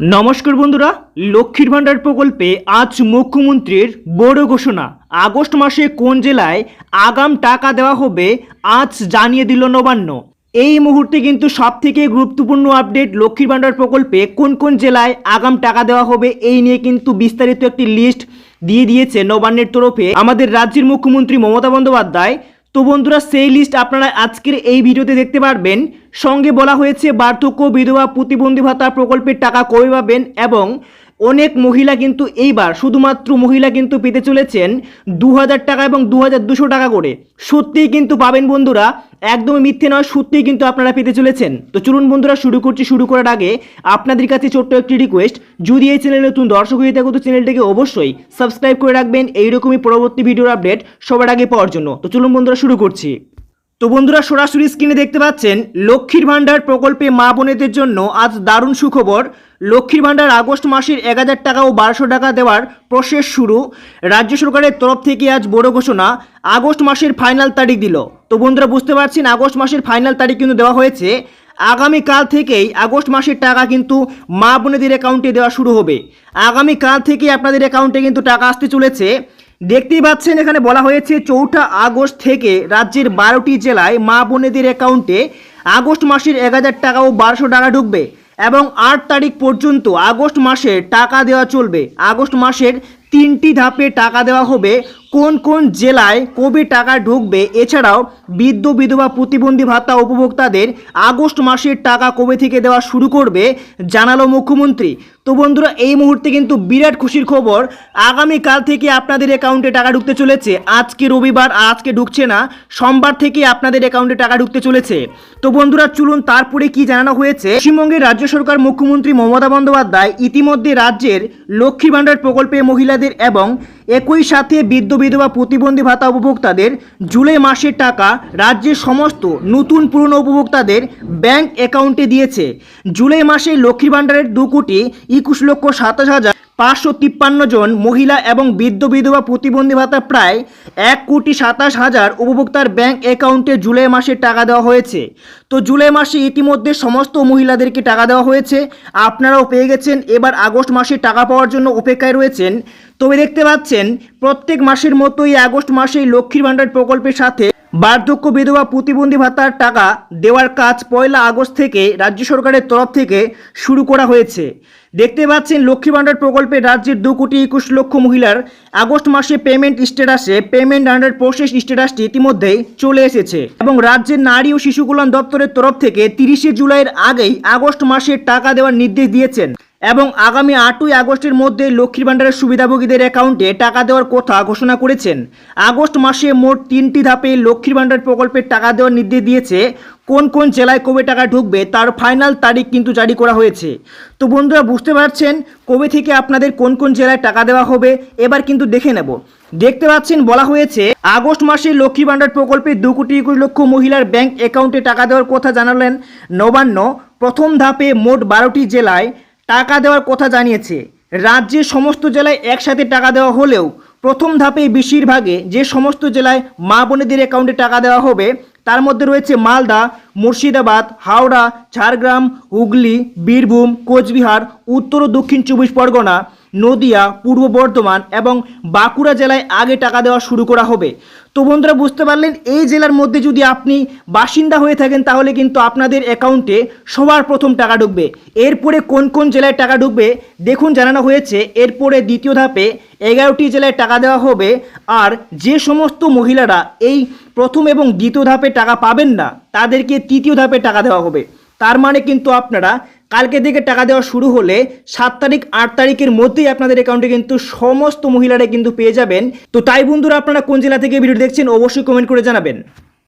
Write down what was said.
নমস্কার বন্ধুরা, লক্ষ্মীর ভাণ্ডার প্রকল্পে আজ মুখ্যমন্ত্রীর বড় ঘোষণা। আগস্ট মাসে কোন জেলায় আগাম টাকা দেওয়া হবে, আজ জানিয়ে দিল নবান্ন। এই মুহূর্তে কিন্তু সব থেকে গুরুত্বপূর্ণ আপডেট লক্ষ্মীর ভাণ্ডার প্রকল্পে কোন কোন জেলায় আগাম টাকা দেওয়া হবে, এই নিয়ে কিন্তু বিস্তারিত একটি লিস্ট দিয়ে দিয়েছে নবান্নের তরফে। আমাদের রাজ্যের মুখ্যমন্ত্রী মমতা বন্দ্যোপাধ্যায় তো বন্ধুরা, সেই লিস্ট আপনারা আজকের এই ভিডিওতে দেখতে পারবেন। সঙ্গে বলা হয়েছে, বার্ধক্য বিধবা প্রতিবন্ধী ভাতা প্রকল্পের টাকা কবে পাবেন এবং অনেক মহিলা কিন্তু এইবার, শুধুমাত্র মহিলা কিন্তু পেতে চলেছেন দু হাজার টাকা এবং দু হাজার দুশো টাকা করে। সত্যিই কিন্তু পাবেন বন্ধুরা, একদমই মিথ্যে নয়, সত্যিই কিন্তু আপনারা পেতে চলেছেন। তো চলুন বন্ধুরা, শুরু করছি, শুরু করার আগে আপনাদের কাছে ছোট্ট একটি রিকোয়েস্ট যদি এই চ্যানেলে নতুন দর্শক হয়ে থাকো, তো চ্যানেলটাকে অবশ্যই সাবস্ক্রাইব করে রাখবেন। এইরকমই পরবর্তী ভিডিওর আপডেট সবার আগে পাওয়ার জন্য। তো চলুন বন্ধুরা, শুরু করছি। তো বন্ধুরা সরাসরি স্ক্রিনে দেখতে পাচ্ছেন, লক্ষ্মীর ভাণ্ডার প্রকল্পে মা বোনেদের জন্য আজ দারুণ সুখবর। লক্ষ্মীর ভাণ্ডার আগস্ট মাসের এক হাজার টাকা ও বারোশো টাকা দেওয়ার প্রসেস শুরু। রাজ্য সরকারের তরফ থেকে আজ বড় ঘোষণা, আগস্ট মাসের ফাইনাল তারিখ দিল। তো বন্ধুরা বুঝতে পারছেন, আগস্ট মাসের ফাইনাল তারিখ কিন্তু দেওয়া হয়েছে। আগামীকাল থেকেই আগস্ট মাসের টাকা কিন্তু মা বোনেদের অ্যাকাউন্টে দেওয়া শুরু হবে। আগামীকাল থেকে আপনাদের অ্যাকাউন্টে কিন্তু টাকা আসতে চলেছে। দেখতেই পাচ্ছেন, এখানে বলা হয়েছে চৌঠা আগস্ট থেকে রাজ্যের বারোটি জেলায় মা বোনেদের অ্যাকাউন্টে আগস্ট মাসের এক হাজার টাকা ও বারোশো টাকা ঢুকবে এবং আট তারিখ পর্যন্ত আগস্ট মাসে টাকা দেওয়া চলবে। আগস্ট মাসের তিনটি ধাপে টাকা দেওয়া হবে কোন কোন জেলায় কবে টাকা ঢুকবে? এছাড়াও বৃদ্ধ, বিধবা, প্রতিবন্ধী ভাতা উপভোক্তাদের আগস্ট মাসের টাকা কবে থেকে দেওয়া শুরু করবে? জানালো মুখ্যমন্ত্রী। তো বন্ধুরা, এই মুহূর্তে কিন্তু বিরাট খুশির খবর। আগামীকাল থেকে আপনাদের অ্যাকাউন্টে টাকা ঢুকতে চলেছে। আজকে রবিবার, আজকে ঢুকছে না। সোমবার থেকে আপনাদের অ্যাকাউন্টে টাকা ঢুকতে চলেছে। তো বন্ধুরা, চলুন তারপরে কি জানানো হয়েছে? পশ্চিমবঙ্গের রাজ্য সরকার মুখ্যমন্ত্রী মমতা বন্দ্যোপাধ্যায় ইতিমধ্যে রাজ্যের লক্ষ্মী ভাণ্ডার প্রকল্পে মহিলাদের এবং একই সাথে বৃদ্ধ বিধবা প্রতিবন্ধী ভাতা উপভোক্তাদের জুলাই মাসের টাকা রাজ্যের সমস্ত নতুন পুরনো উপভোক্তাদের ব্যাংক অ্যাকাউন্টে দিয়েছে। জুলাই মাসে লক্ষ্মীর ভাণ্ডারের দু কোটি একুশ লক্ষ সাতাশ হাজার পাঁচশো তিপ্পান্ন জন মহিলা এবং বৃদ্ধ বিধবা প্রতিবন্ধী ভাতা প্রায় এক কোটি সাতাশ হাজার উপভোক্তার ব্যাংক অ্যাকাউন্টে জুলাই মাসে টাকা দেওয়া হয়েছে। তো জুলাই মাসে ইতিমধ্যে সমস্ত মহিলাদেরকে টাকা দেওয়া হয়েছে। আপনারাও পেয়ে গেছেন। এবার আগস্ট মাসে টাকা পাওয়ার জন্য অপেক্ষায় রয়েছেন। তবে দেখতে পাচ্ছেন, প্রত্যেক মাসের মতোই আগস্ট মাসেই লক্ষ্মীর ভাণ্ডার প্রকল্পের সাথে বার্ধক্য বিধবা প্রতিবন্ধী ভাতার টাকা দেওয়ার কাজ পয়লা আগস্ট থেকে রাজ্য সরকারের তরফ থেকে শুরু করা হয়েছে। দেখতে পাচ্ছেন লক্ষ্মী ভাণ্ডার প্রকল্পে রাজ্যের দু কোটি একুশ লক্ষ মহিলার আগস্ট মাসে পেমেন্ট স্ট্যাটাসে পেমেন্ট আন্ডার প্রসেস স্ট্যাটাসটি ইতিমধ্যেই চলে এসেছে এবং রাজ্যের নারী ও শিশু কল্যাণ দপ্তরের তরফ থেকে তিরিশে জুলাইয়ের আগেই আগস্ট মাসে টাকা দেওয়ার নির্দেশ দিয়েছেন। এবং আগামী আটই আগস্টের মধ্যে লক্ষ্মীর ভাণ্ডারের সুবিধাভোগীদের অ্যাকাউন্টে টাকা দেওয়ার কথা ঘোষণা করেছেন। আগস্ট মাসে মোট তিনটি ধাপে লক্ষ্মীর ভাণ্ডার প্রকল্পের টাকা দেওয়ার নির্দেশ দিয়েছে। কোন কোন জেলায় কবে টাকা ঢুকবে তার ফাইনাল তারিখ কিন্তু জারি করা হয়েছে। তো বন্ধুরা, বুঝতে পারছেন কবে থেকে আপনাদের কোন কোন জেলায় টাকা দেওয়া হবে? এবার কিন্তু দেখে নেব। দেখতে পাচ্ছেন, বলা হয়েছে, আগস্ট মাসে লক্ষ্মী ভাণ্ডার প্রকল্পে দু কোটি একুশ লক্ষ মহিলার ব্যাংক অ্যাকাউন্টে টাকা দেওয়ার কথা জানালেন নবান্ন। প্রথম ধাপে মোট বারোটি জেলায় টাকা দেওয়ার কথা জানিয়েছে। রাজ্যের সমস্ত জেলায় একসাথে টাকা দেওয়া হলেও প্রথম ধাপে বেশিরভাগে যে সমস্ত জেলায় মা বোনেদের অ্যাকাউন্টে টাকা দেওয়া হবে, তার মধ্যে রয়েছে মালদা, মুর্শিদাবাদ, হাওড়া, ঝাড়গ্রাম, হুগলি, বীরভূম, কোচবিহার, উত্তর ও দক্ষিণ চব্বিশ পরগনা। নদিয়া, পূর্ব বর্ধমান এবং বাঁকুড়া জেলায় আগে টাকা দেওয়া শুরু করা হবে। তো বন্ধুরা, বুঝতে পারলেন, এই জেলার মধ্যে যদি আপনি বাসিন্দা হয়ে থাকেন, তাহলে কিন্তু আপনাদের অ্যাকাউন্টে সবার প্রথম টাকা ঢুকবে। এরপরে কোন কোন জেলায় টাকা ঢুকবে, দেখুন, জানানো হয়েছে। এরপরে দ্বিতীয় ধাপে এগারোটি জেলায় টাকা দেওয়া হবে। আর যে সমস্ত মহিলারা এই প্রথম এবং দ্বিতীয় ধাপে টাকা পাবেন না, তাদেরকে তৃতীয় ধাপে টাকা দেওয়া হবে। তার মানে কিন্তু আপনারা কালকে দিকে টাকা দেওয়া শুরু হলে সাত তারিখ, আট তারিখের মধ্যেই আপনাদের অ্যাকাউন্টে কিন্তু সমস্ত মহিলারা কিন্তু পেয়ে যাবেন। তো তাই বন্ধুরা, আপনারা কোন জেলা থেকে ভিডিও দেখছেন, অবশ্যই কমেন্ট করে জানাবেন।